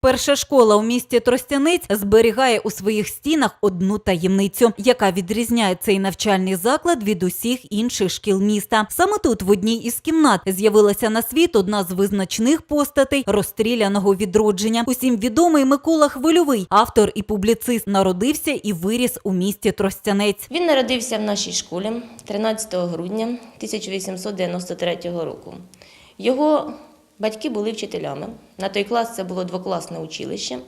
Перша школа у місті Тростянець зберігає у своїх стінах одну таємницю, яка відрізняє цей навчальний заклад від усіх інших шкіл міста. Саме тут, в одній із кімнат, з'явилася на світ одна з визначних постатей розстріляного відродження. Усім відомий Микола Хвильовий, автор і публіцист, народився і виріс у місті Тростянець. Він народився в нашій школі 13 грудня 1893 року. Його батьки були вчителями. На той клас це було двокласне училище,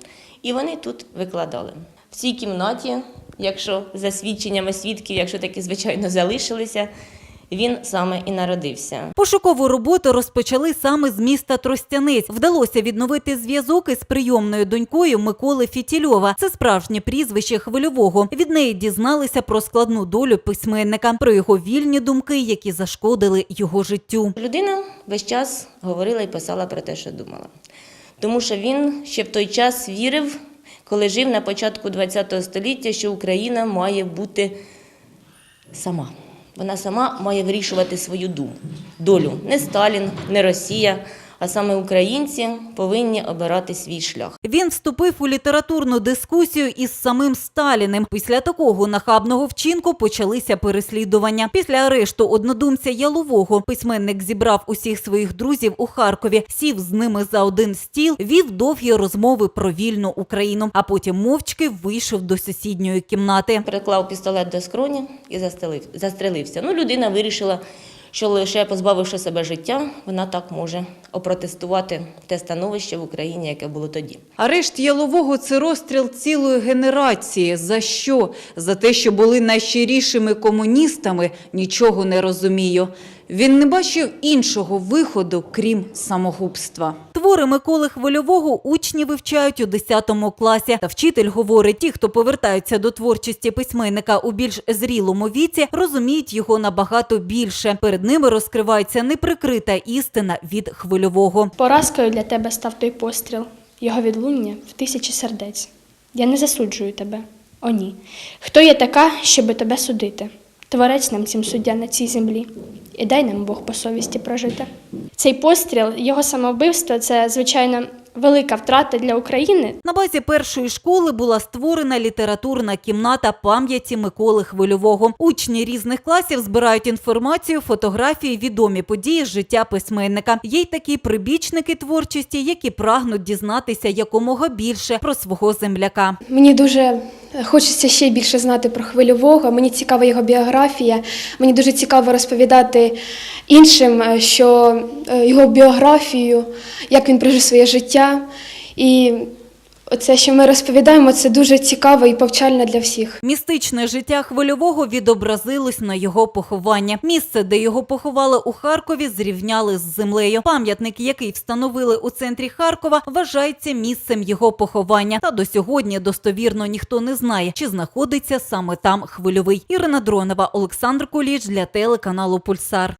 і вони тут викладали. В цій кімнаті, якщо за свідченнями свідків, якщо такі звичайно залишилися, він саме і народився. Пошукову роботу розпочали саме з міста Тростянець. Вдалося відновити зв'язок із прийомною донькою Миколи Фітільова. Це справжнє прізвище хвильового. Від неї дізналися про складну долю письменника, про його вільні думки, які зашкодили його життю. Людина весь час говорила і писала про те, що думала. Тому що він ще в той час вірив, коли жив на початку ХХ століття, що Україна має бути сама. Вона сама має вирішувати свою долю. Не Сталін, не Росія, а саме українці повинні обирати свій шлях. Він вступив у літературну дискусію із самим Сталіним. Після такого нахабного вчинку почалися переслідування. Після арешту однодумця Ялового письменник зібрав усіх своїх друзів у Харкові, сів з ними за один стіл, вів довгі розмови про вільну Україну, а потім мовчки вийшов до сусідньої кімнати. Приклав пістолет до скроні і застрелив, застрелився. Ну, людина вирішила, що лише позбавивши себе життя, вона так може опротестувати те становище в Україні, яке було тоді. Арешт Ялового це розстріл цілої генерації. За що? За те, що були найщирішими комуністами, нічого не розумію. Він не бачив іншого виходу, крім самогубства. Твори Миколи Хвильового учні вивчають у 10 класі. Та вчитель говорить, ті, хто повертаються до творчості письменника у більш зрілому віці, розуміють його набагато більше. Перед ними розкривається неприкрита істина від Хвильового. Поразкою для тебе став той постріл, його відлуння в тисячі сердець. Я не засуджую тебе, о ні. Хто є така, щоби тебе судити? Творець нам цим суддя на цій землі, і дай нам Бог по совісті прожити. Цей постріл, його самовбивство це, звичайно, велика втрата для України, На базі першої школи була створена літературна кімната пам'яті Миколи Хвильового. Учні різних класів збирають інформацію, фотографії, відомі події з життя письменника. Є й такі прибічники творчості, які прагнуть дізнатися якомога більше про свого земляка. Мені дуже хочеться ще більше знати про хвильового. Мені цікава його біографія. Мені дуже цікаво розповідати іншим, е, що е, його біографію, як він прожив своє життя. І оце, що ми розповідаємо, це дуже цікаво і повчально для всіх. Містичне життя хвильового відобразилось на його поховання. Місце, де його поховали у Харкові, зрівняли з землею. Пам'ятник, який встановили у центрі Харкова, вважається місцем його поховання. Та до сьогодні достовірно ніхто не знає, чи знаходиться саме там хвильовий. Ірина Дронова, Олександр Куліч для телеканалу Пульсар.